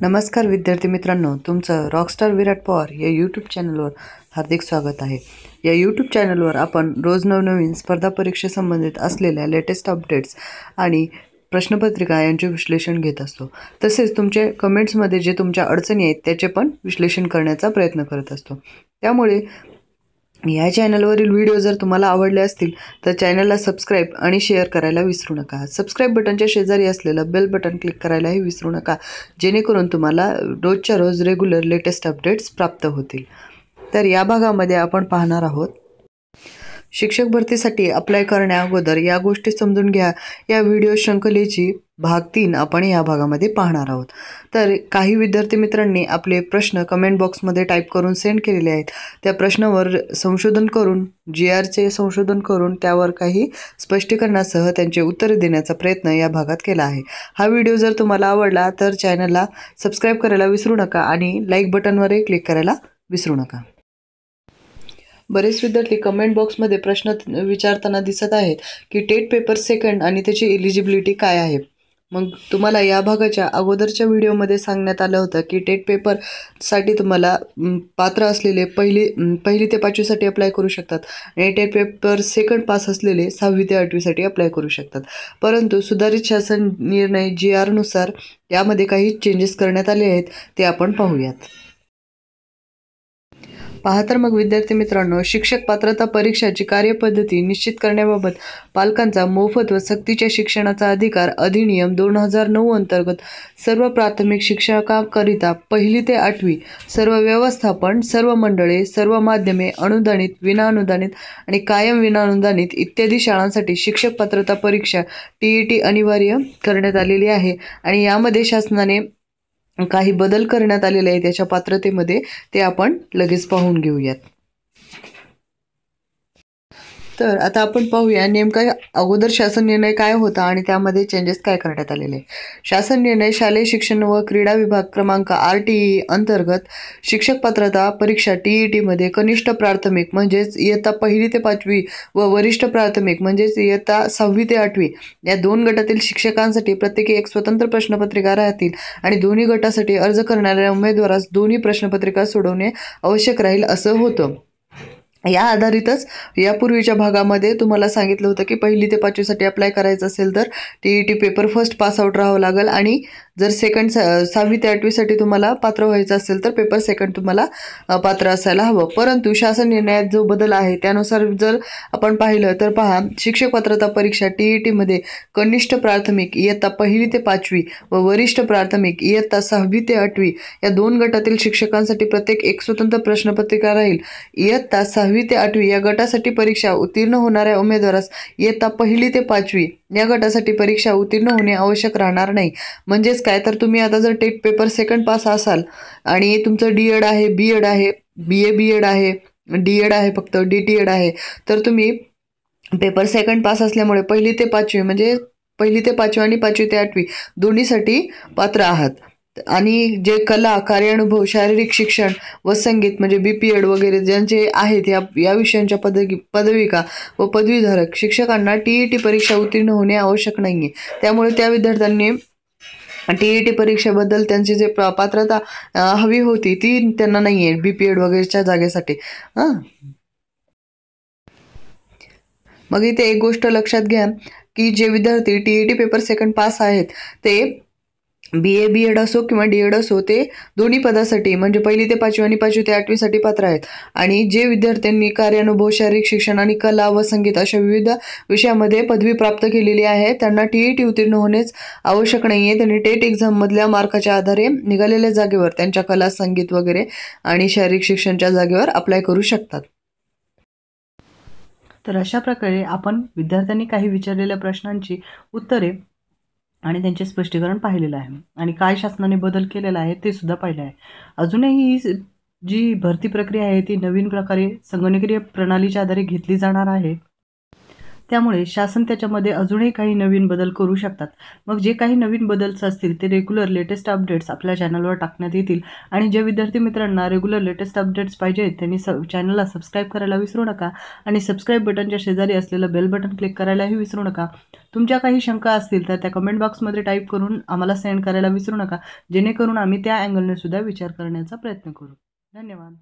नमस्कार विद्यार्थी मित्रांनो तुमचं रॉकस्टार विराट पवार या यूट्यूब चॅनलवर हार्दिक स्वागत आहे. या यूट्यूब चॅनलवर आपण रोज नवनवीन स्पर्धा परीक्षेसंबंधित असलेल्या लेटेस्ट अपडेट्स आणि प्रश्नपत्रिका यांचे विश्लेषण घेत असतो. तसेच तुमचे कमेंट्समध्ये जे तुमच्या अडचणी आहेत त्याचे पण विश्लेषण करण्याचा प्रयत्न करत असतो. त्यामुळे या चॅनलवरील व्हिडिओ जर तुम्हाला आवडले असतील तर चॅनलला सबस्क्राईब आणि शेअर करायला विसरू नका. सबस्क्राईब बटनच्या शेजारी असलेलं बेल बटन क्लिक करायलाही विसरू नका जेणेकरून तुम्हाला रोजच्या रोज रेग्युलर लेटेस्ट अपडेट्स प्राप्त होतील. तर या भागामध्ये आपण पाहणार आहोत. शिक्षक भरतीसाठी अप्लाय करण्याअगोदर या गोष्टी समजून घ्या. या व्हिडिओ शंकलेची भाग तीन आपण या भागामध्ये पाहणार आहोत. तर काही विद्यार्थी मित्रांनी आपले प्रश्न कमेंट बॉक्समध्ये टाईप करून सेंड केलेले आहेत. त्या प्रश्नावर संशोधन करून जी आरचे संशोधन करून त्यावर काही स्पष्टीकरणासह त्यांचे उत्तर देण्याचा प्रयत्न या भागात केला आहे. हा व्हिडिओ जर तुम्हाला आवडला तर चॅनलला सबस्क्राईब करायला विसरू नका आणि लाईक बटनवरही क्लिक करायला विसरू नका. बरेच विद्यार्थी कमेंट बॉक्समध्ये प्रश्न विचारताना दिसत आहेत की टेट पेपर सेकंड आणि त्याची एलिजिबिलिटी काय आहे? मग तुम्हाला या भागाच्या अगोदरच्या व्हिडिओमध्ये सांगण्यात आलं होतं की टेट पेपरसाठी तुम्हाला पात्र असलेले पहिली पहिली ते पाचवीसाठी अप्लाय करू शकतात आणि टेट पेपर सेकंड पास असलेले सहावी ते आठवीसाठी अप्लाय करू शकतात. परंतु सुधारित शासन निर्णय जी आरनुसार यामध्ये काही चेंजेस करण्यात आले आहेत ते आपण पाहूयात. पहा तर मग विद्यार्थी मित्रांनो शिक्षक पात्रता परीक्षाची कार्यपद्धती निश्चित करण्याबाबत पालकांचा मोफत व सक्तीच्या शिक्षणाचा अधिकार अधिनियम दोन हजार नऊ अंतर्गत सर्व प्राथमिक शिक्षकाकरिता पहिली ते आठवी सर्व व्यवस्थापन सर्व मंडळे सर्व माध्यमे अनुदानित विनाअनुदानित आणि कायम विनाअनुदानित इत्यादी शाळांसाठी शिक्षक पात्रता परीक्षा टी ई टी अनिवार्य करण्यात आलेली आहे. आणि यामध्ये शासनाने काही बदल करण्यात आलेले आहेत त्याच्या पात्रतेमध्ये ते आपण लगेच पाहून घेऊयात. तर आता आपण पाहूया नेमका अगोदर शासन निर्णय काय होता आणि त्यामध्ये चेंजेस काय करण्यात आलेले. शासन निर्णय शालेय शिक्षण व क्रीडा विभाग क्रमांक आर टी ई अंतर्गत शिक्षक पात्रता परीक्षा टी ई टीमध्ये कनिष्ठ प्राथमिक म्हणजेच इयत्ता पहिली ते पाचवी व वरिष्ठ प्राथमिक म्हणजेच इयत्ता सहावी ते आठवी या दोन गटातील शिक्षकांसाठी प्रत्येकी एक स्वतंत्र प्रश्नपत्रिका राहतील आणि दोन्ही गटासाठी अर्ज करणाऱ्या उमेदवारास दोन्ही प्रश्नपत्रिका सोडवणे आवश्यक राहील असं होतं. या आधारितच यापूर्वीच्या भागामध्ये तुम्हाला सांगितलं होतं की पहिली ते पाचवीसाठी अप्लाय करायचं असेल तर T E T paper first pass out राहावं लागेल आणि जर सेकंड सहावी ते आठवीसाठी तुम्हाला पात्र व्हायचं असेल तर पेपर सेकंड तुम्हाला पात्र असायला हवं. परंतु शासन निर्णयात जो बदल आहे त्यानुसार जर आपण पाहिलं तर पहा शिक्षक पात्रता परीक्षा टी ई टीमध्ये कनिष्ठ प्राथमिक इयत्ता पहिली ते पाचवी व वरिष्ठ प्राथमिक इयत्ता सहावी ते आठवी या दोन गटातील शिक्षकांसाठी प्रत्येक एक स्वतंत्र प्रश्नपत्रिका राहील. इयत्ता सहावी ते आठवी या गटासाठी परीक्षा उत्तीर्ण होणाऱ्या उमेदवारास इयत्ता पहिली ते पाचवी या गटासाठी परीक्षा उत्तीर्ण होणे आवश्यक राहणार नाही. म्हणजेच काय? तर तुम्ही आता जर टेट पेपर सेकंड पास असाल आणि तुमचं डी एड आहे बी एड आहे बी ए बी एड आहे डी एड आहे फक्त डी टी एड आहे तर तुम्ही पेपर सेकंड पास असल्यामुळे पहिली ते पाचवी म्हणजे पहिली ते पाचवी आणि पाचवी ते आठवी दोन्हीसाठी पात्र आहात. आणि जे कला कार्यानुभव शारीरिक शिक्षण व संगीत म्हणजे बी पी एड वगैरे ज्यांचे आहेत या या विषयांच्या पदवी पदविका व पदवीधारक शिक्षकांना टी ई टी परीक्षा उत्तीर्ण होणे आवश्यक नाही आहे त्यामुळे त्या विद्यार्थ्यांनी टी ई टी परीक्षेबद्दल त्यांची जे पात्रता हवी होती ती त्यांना नाही आहे बी पी एड वगैरेच्या जागेसाठी. हां मग इथे एक गोष्ट लक्षात घ्या की जे विद्यार्थी T E T paper second pass आहेत ते बी ए बी एड असो किंवा डी एड असो ते दोन्ही पदासाठी म्हणजे पहिली ते पाचवी आणि पाचवी ते आठवीसाठी पात्र आहेत. आणि जे विद्यार्थ्यांनी कार्यानुभव शारीरिक शिक्षण आणि कला व संगीत अशा विविध विषयामध्ये पदवी प्राप्त केलेली आहे त्यांना टी ई टी उत्तीर्ण होणेच आवश्यक नाही आहे त्यांनी टेट एक्झाममधल्या मार्काच्या आधारे निघालेल्या जागेवर त्यांच्या कला संगीत वगैरे आणि शारीरिक शिक्षणच्या जागेवर अप्लाय करू शकतात. तर अशा प्रकारे आपण विद्यार्थ्यांनी काही विचारलेल्या प्रश्नांची उत्तरे आणि त्यांचे स्पष्टीकरण पाहिलेलं आहे. आणि काय शासनाने बदल केलेला आहे ते सुद्धा पाहिलं आहे. अजूनही ही जी भरती प्रक्रिया आहे ती नवीन प्रकारे संगणकीय प्रणालीच्या आधारे घेतली जाणार आहे. त्यामुळे शासन त्याच्यामध्ये अजूनही काही नवीन बदल करू शकतात. मग जे काही नवीन बदल्स असतील ते रेग्युलर लेटेस्ट अपडेट्स आपल्या चॅनलवर टाकण्यात येतील. आणि जे विद्यार्थी मित्रांना रेग्युलर लेटेस्ट अपडेट्स पाहिजेत त्यांनी स चॅनलला सबस्क्राईब करायला विसरू नका. आणि सबस्क्राईब बटनच्या शेजारी असलेलं बेल बटन क्लिक करायलाही विसरू नका. तुमच्या काही शंका असतील तर त्या कमेंट बॉक्समध्ये टाईप करून आम्हाला सेंड करायला विसरू नका. जेणेकरून आम्ही त्या अँगलने सुद्धा विचार करण्याचा प्रयत्न करू. धन्यवाद.